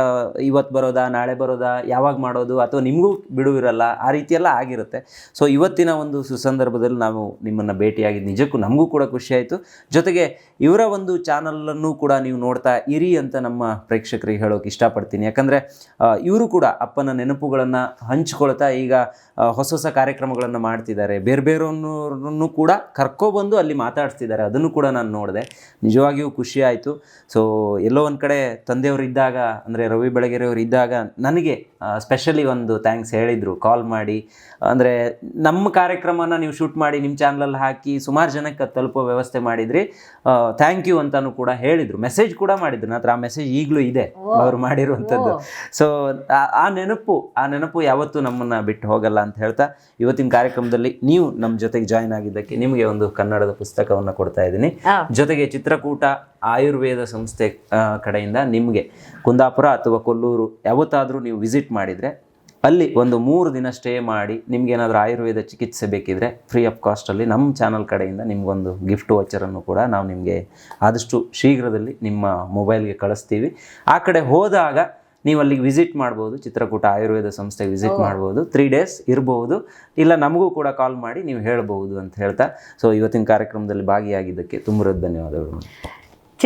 ಇವತ್ತು ಬರೋದಾ, ನಾಳೆ ಬರೋದಾ, ಯಾವಾಗ ಮಾಡೋದು ಅಥವಾ ನಿಮಗೂ ಬಿಡುವಿರಲ್ಲ, ಆ ರೀತಿಯೆಲ್ಲ ಆಗಿರುತ್ತೆ. ಸೊ, ಇವತ್ತಿನ ಒಂದು ಸುಸಂದರ್ಭದಲ್ಲಿ ನಾವು ನಿಮ್ಮನ್ನು ಭೇಟಿಯಾಗಿದ್ದು ನಿಜಕ್ಕೂ ನಮಗೂ ಕೂಡ ಖುಷಿಯಾಯಿತು ಜೊತೆಗೆ ಇವರ ಒಂದು ಚಾನಲನ್ನು ಕೂಡ ನೀವು ನೋಡ್ತಾ ಇರಿ ಅಂತ ನಮ್ಮ ಪ್ರೇಕ್ಷಕರಿಗೆ ಹೇಳೋಕೆ ಇಷ್ಟಪಡ್ತೀನಿ. ಯಾಕಂದರೆ ಇವರು ಕೂಡ ಅಪ್ಪನ ನೆನಪುಗಳನ್ನು ಹಂಚ್ಕೊಳ್ತಾ ಈಗ ಹೊಸ ಹೊಸ ಕಾರ್ಯಕ್ರಮಗಳನ್ನು ಮಾಡ್ತಿದ್ದಾರೆ. ಬೇರೆ ಬೇರೆಯವ್ರನ್ನು ಕೂಡ ಕರ್ಕೊಬಂದು ಅಲ್ಲಿ ಮಾತಾಡಿಸ್ತಿದ್ದಾರೆ. ಅದನ್ನು ಕೂಡ ನಾನು ನೋಡಿದೆ. ನಿಜವಾಗಿಯೂ ಖುಷಿ ಆಯಿತು. ಸೊ ಎಲ್ಲೋ ಒಂದು ಕಡೆ ತಂದೆಯವರು ಇದ್ದಾಗ ಅಂದರೆ ರವಿ ಬೆಳಗೆರೆಯವರು ಇದ್ದಾಗ ನನಗೆ ಸ್ಪೆಷಲಿ ಒಂದು ಥ್ಯಾಂಕ್ಸ್ ಹೇಳಿದರು ಕಾಲ್ ಮಾಡಿ. ಅಂದರೆ ನಮ್ಮ ಕಾರ್ಯಕ್ರಮನ ನೀವು ಶೂಟ್ ಮಾಡಿ ನಿಮ್ಮ ಚಾನಲಲ್ಲಿ ಹಾಕಿ ಸುಮಾರು ಜನಕ್ಕೆ ಅದು ತಲುಪೋ ವ್ಯವಸ್ಥೆ ಮಾಡಿದ್ರಿ. ಥ್ಯಾಂಕ್ ಯು ಅಂತಾನು ಕೂಡ ಹೇಳಿದರು. ಮೆಸೇಜ್ ಕೂಡ ಮಾಡಿದ್ರು. ನಾತ್ರ ಹತ್ರ ಆ ಮೆಸೇಜ್ ಈಗಲೂ ಇದೆ ಅವರು ಮಾಡಿರುವಂಥದ್ದು. ಸೊ ಆ ನೆನಪು ಆ ನೆನಪು ಯಾವತ್ತೂ ನಮ್ಮನ್ನು ಬಿಟ್ಟು ಹೋಗಲ್ಲ ಅಂತ ಹೇಳ್ತಾ ಇವತ್ತಿನ ಕಾರ್ಯಕ್ರಮದಲ್ಲಿ ನೀವು ನಮ್ಮ ಜೊತೆಗೆ ಜಾಯಿನ್ ಆಗಿದ್ದಕ್ಕೆ ನಿಮಗೆ ಒಂದು ಕನ್ನಡದ ಪುಸ್ತಕವನ್ನು ಕೊಡ್ತಾ ಇದ್ದೀನಿ. ಜೊತೆಗೆ ಚಿತ್ರಕೂಟ ಆಯುರ್ವೇದ ಸಂಸ್ಥೆ ಕಡೆಯಿಂದ ನಿಮಗೆ ಕುಂದಾಪುರ ಅಥವಾ ಕೊಲ್ಲೂರು ಯಾವತ್ತಾದರೂ ನೀವು ವಿಸಿಟ್ ಮಾಡಿದರೆ ಅಲ್ಲಿ ಒಂದು ಮೂರು ದಿನ ಸ್ಟೇ ಮಾಡಿ ನಿಮ್ಗೆ ಏನಾದರೂ ಆಯುರ್ವೇದ ಚಿಕಿತ್ಸೆ ಬೇಕಿದ್ರೆ ಫ್ರೀ ಆಫ್ ಕಾಸ್ಟಲ್ಲಿ ನಮ್ಮ ಚಾನಲ್ ಕಡೆಯಿಂದ ನಿಮಗೊಂದು ಗಿಫ್ಟ್ ವಾಚರನ್ನು ಕೂಡ ನಾವು ನಿಮಗೆ ಆದಷ್ಟು ಶೀಘ್ರದಲ್ಲಿ ನಿಮ್ಮ ಮೊಬೈಲ್ಗೆ ಕಳಿಸ್ತೀವಿ. ಆ ಕಡೆ ಹೋದಾಗ ನೀವು ಅಲ್ಲಿಗೆ ವಿಸಿಟ್ ಮಾಡ್ಬೋದು ಚಿತ್ರಕೂಟ ಆಯುರ್ವೇದ ಸಂಸ್ಥೆಗೆ ವಿಸಿಟ್ ಮಾಡ್ಬೋದು ತ್ರೀ ಡೇಸ್ ಇರ್ಬೋದು. ಇಲ್ಲ ನಮಗೂ ಕೂಡ ಕಾಲ್ ಮಾಡಿ ನೀವು ಹೇಳ್ಬೋದು ಅಂತ ಹೇಳ್ತಾ. ಸೊ ಇವತ್ತಿನ ಕಾರ್ಯಕ್ರಮದಲ್ಲಿ ಭಾಗಿಯಾಗಿದ್ದಕ್ಕೆ ತುಂಬ ಧನ್ಯವಾದಗಳು.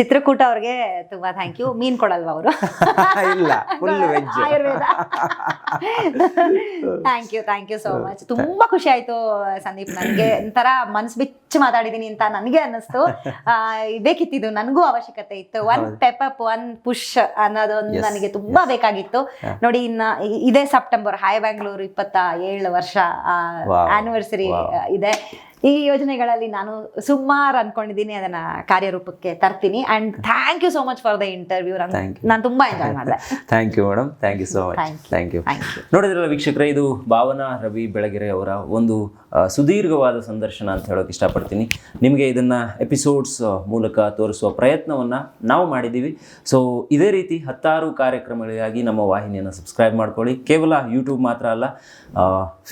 ಚಿತ್ರಕೂಟ ಅವ್ರಿಗೆ ತುಂಬಾ ಥ್ಯಾಂಕ್ ಯು ಮೀನ್ ಕೊಡಲ್ವಾ ಅವರು? ಇಲ್ಲ full veg Ayurveda. Thank you thank you so much ತುಂಬಾ ಖುಷಿ ಆಯ್ತು ಸಂದೀಪ್. ನನಗೆ ಒಂಥರ ಮನ್ಸ್ ಬಿಚ್ಚಿ ಮಾತಾಡಿದೀನಿ ಅಂತ ನನಗೆ ಅನ್ನಿಸ್ತು. ಬೇಕಿತ್ತಿದ್ದು ನನಗೂ ಅವಶ್ಯಕತೆ ಇತ್ತು. ಒನ್ ಪೆಪಪ್ ಒನ್ ಪುಷ್ ಅನ್ನೋದೊಂದು ನನಗೆ ತುಂಬಾ ಬೇಕಾಗಿತ್ತು. ನೋಡಿ ಇನ್ನ ಇದೇ ಸೆಪ್ಟೆಂಬರ್ ಹಾಯ್ ಬ್ಯಾಂಗ್ಳೂರ್ ಇಪ್ಪತ್ತ ಏಳು ವರ್ಷ. ಆನಿವರ್ಸರಿ ಇದೆ. ಈ ಯೋಜನೆಗಳಲ್ಲಿ ನಾನು ಸುಮಾರು ಅನ್ಕೊಂಡಿದ್ದೀನಿ ಅದನ್ನ ಕಾರ್ಯರೂಪಕ್ಕೆ ತರ್ತೀನಿ. And thank you so much for the interview ನಾನು ತುಂಬಾ ಎಂಜಾಯ್ ಮಾಡಿದೆ. Thank you madam thank you so much thank you ನೋಡಿದ್ರಲ್ಲ ವೀಕ್ಷಕರೇ ಇದು ಭಾವನಾ ರವಿ ಬೆಳಗೆರೆ ಅವರ ಒಂದು ಸುದೀರ್ಘವಾದ ಸಂದರ್ಶನ ಅಂತ ಹೇಳೋಕೆ ಇಷ್ಟಪಡ್ತೀನಿ. ನಿಮಗೆ ಇದನ್ನು ಎಪಿಸೋಡ್ಸ್ ಮೂಲಕ ತೋರಿಸುವ ಪ್ರಯತ್ನವನ್ನು ನಾವು ಮಾಡಿದ್ದೀವಿ. ಸೊ ಇದೇ ರೀತಿ ಹತ್ತಾರು ಕಾರ್ಯಕ್ರಮಗಳಿಗಾಗಿ ನಮ್ಮ ವಾಹಿನಿಯನ್ನು ಸಬ್ಸ್ಕ್ರೈಬ್ ಮಾಡ್ಕೊಳ್ಳಿ. ಕೇವಲ ಯೂಟ್ಯೂಬ್ ಮಾತ್ರ ಅಲ್ಲ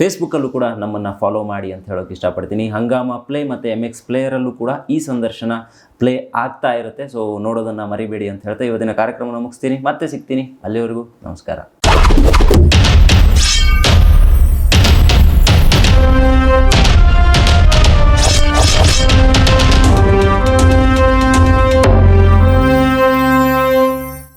ಫೇಸ್ಬುಕ್ಕಲ್ಲೂ ಕೂಡ ನಮ್ಮನ್ನು ಫಾಲೋ ಮಾಡಿ ಅಂತ ಹೇಳೋಕೆ ಇಷ್ಟಪಡ್ತೀನಿ. ಹಂಗಾಮ ಪ್ಲೇ ಮತ್ತು ಎಂ ಎಕ್ಸ್ ಪ್ಲೇಯರಲ್ಲೂ ಕೂಡ ಈ ಸಂದರ್ಶನ ಪ್ಲೇ ಆಗ್ತಾ ಇರುತ್ತೆ. ಸೊ ನೋಡೋದನ್ನು ಮರಿಬೇಡಿ ಅಂತ ಹೇಳ್ತಾ ಇವತ್ತಿನ ಕಾರ್ಯಕ್ರಮನ ಮುಗಿಸ್ತೀನಿ. ಮತ್ತೆ ಸಿಗ್ತೀನಿ. ಅಲ್ಲಿವರೆಗೂ ನಮಸ್ಕಾರ.